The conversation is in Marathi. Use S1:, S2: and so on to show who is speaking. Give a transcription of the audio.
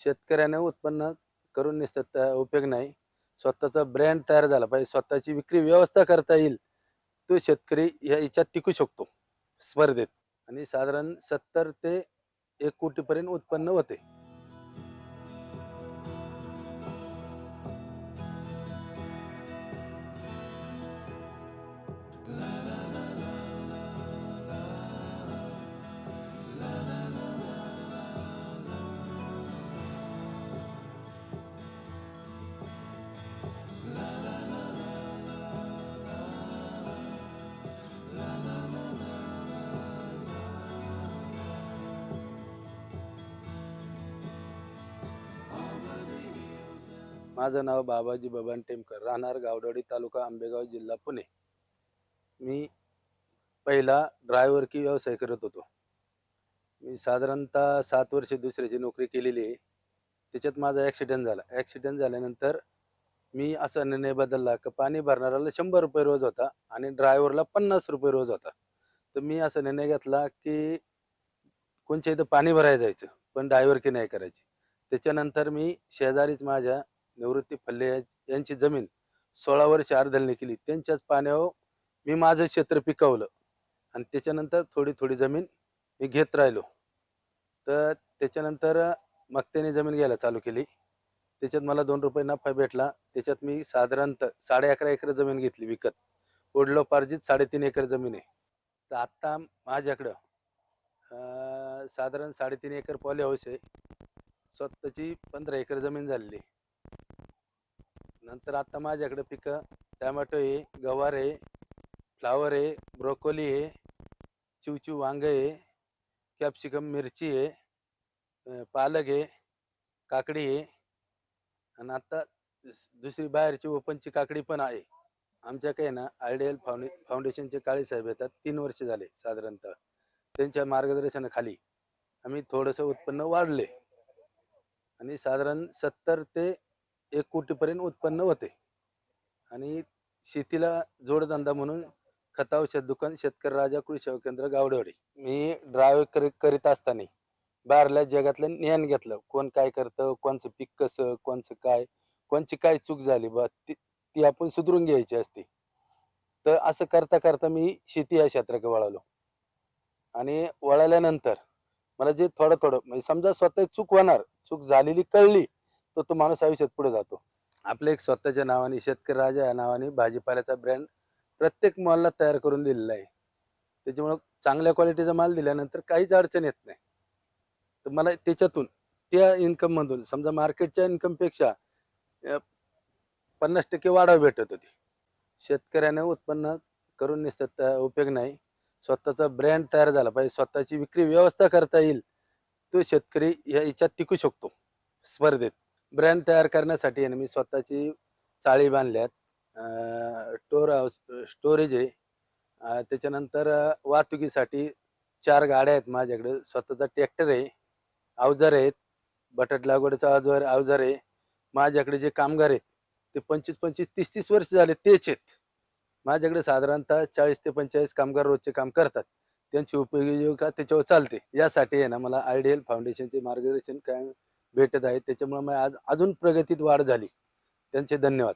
S1: शेतकऱ्याने उत्पन्न करून निसत उपयोग नाही. स्वतःचा ब्रँड तयार झाला पाहिजे. स्वतःची विक्री व्यवस्था करता येईल. तो शेतकरी या याच्यात टिकू शकतो. स्पर्धेत. आणि साधारण सत्तर ते एक कोटीपर्यंत उत्पन्न होते. माझं नाव बाबाजी बबन टेमकर राहणार गावडोळी तालुका आंबेगाव जिल्हा पुणे. मी पहिला ड्रायव्हर की व्यवसाय करत होतो. मी साधारणतः सात वर्षे दुसऱ्याची नोकरी केलेली आहे. त्याच्यात माझा ॲक्सिडेंट झाला. ॲक्सिडेंट झाल्यानंतर मी असा निर्णय बदलला की पाणी भरणाऱ्याला शंभर रुपये रोज होता आणि ड्रायव्हरला पन्नास रुपये रोज होता. तर मी असा निर्णय घेतला की कोणच्या इथं पाणी भरायला जायचं पण ड्रायव्हर की नाही करायची. त्याच्यानंतर मी शेजारीच माझ्या निवृत्ती फल्ले या- यांची जमीन सोळा वर्ष अर्धलने केली. त्यांच्याच पाण्यावर मी माझं क्षेत्र पिकवलं. आणि त्याच्यानंतर थोडी थोडी जमीन मी घेत राहिलो. तर त्याच्यानंतर मग त्याने जमीन घ्यायला चालू केली. त्याच्यात मला दोन रुपये नफा भेटला. त्याच्यात मी साधारणतः साडे अकरा एकर जमीन घेतली विकत. ओढलो पार्जित साडेतीन एकर जमीन आहे. तर आत्ता माझ्याकडं साधारण साडेतीन एकर पॉली हाऊस आहे. स्वतःची पंधरा एकर जमीन झालेली आहे. नंतर आता माझ्याकडे पिकं टॅमॅटो आहे गवार आहे फ्लावर आहे ब्रोकोली आहे चिवचिव वांग आहे कॅप्सिकम मिरची आहे पालक आहे काकडी आहे. आणि आता दुस- दुसरी बाहेरची ओपनची काकडी पण आहे. आमच्या काही ना आयडियल फाउंडे फाउंडेशनचे काळेसाहेब येतात. तीन वर्ष झाले साधारणतः त्यांच्या मार्गदर्शनाखाली आम्ही थोडंसं उत्पन्न वाढले. आणि साधारण सत्तर ते एक कोटीपर्यंत उत्पन्न होते. आणि शेतीला जोडधंदा म्हणून खत औषध दुकान शेतकरी राजा कृषी सेवा केंद्र गावडेवाडी मी ड्रायव्ह करी करीत असताना बाहेरल्या जगातलं ज्ञान घेतलं. कोण काय करतं कोणचं पीक कसं कोणचं काय कोणची काय चूक झाली बा ती ती आपण सुधरून घ्यायची असते. तर असं करता करता मी शेती या क्षेत्राकडे वळालो. आणि वळाल्यानंतर मला जे थोडं थोडं म्हणजे समजा स्वतः चूक होणार चूक झालेली कळली तर तो माणूस आयुष्यात पुढे जातो. आपल्या एक स्वतःच्या नावाने शेतकरी राजा या नावाने भाजीपाल्याचा ब्रँड प्रत्येक मॉलला तयार करून दिलेला आहे. त्याच्यामुळं चांगल्या क्वालिटीचा माल दिल्यानंतर काहीच अडचण येत नाही. तर मला त्याच्यातून त्या इन्कममधून समजा मार्केटच्या इन्कमपेक्षा पन्नास टक्के वाढ भेटत होती. शेतकऱ्याने उत्पन्न करून निसत उपयोग नाही. स्वतःचा ब्रँड तयार झाला पाहिजे. स्वतःची विक्री व्यवस्था करता येईल. तो शेतकरी या याच्यात टिकू शकतो. स्पर्धेत. ब्रँड तयार करण्यासाठी आहे ना मी स्वतःची चाळी बांधल्यात. स्टोर हाऊस स्टोरेज आहे. त्याच्यानंतर वाहतुकीसाठी चार गाड्या आहेत माझ्याकडे. स्वतःचा ट्रॅक्टर आहे अवजार आहेत बटाट लागवडीचा अवजार अवजार आहे. माझ्याकडे जे कामगार आहेत ते पंचवीस पंचवीस तीस तीस वर्ष झाले तेच आहेत. माझ्याकडे साधारणतः चाळीस ते पंचेचाळीस कामगार रोजचे काम करतात. त्यांची उपयोगिता त्याच्यावर चालते. यासाठी आहे ना मला आयडियल फाउंडेशनचे मार्गदर्शन काय भेटत आहेत त्याच्यामुळे आज अजून प्रगतीत वाढ झाली. त्यांचे धन्यवाद.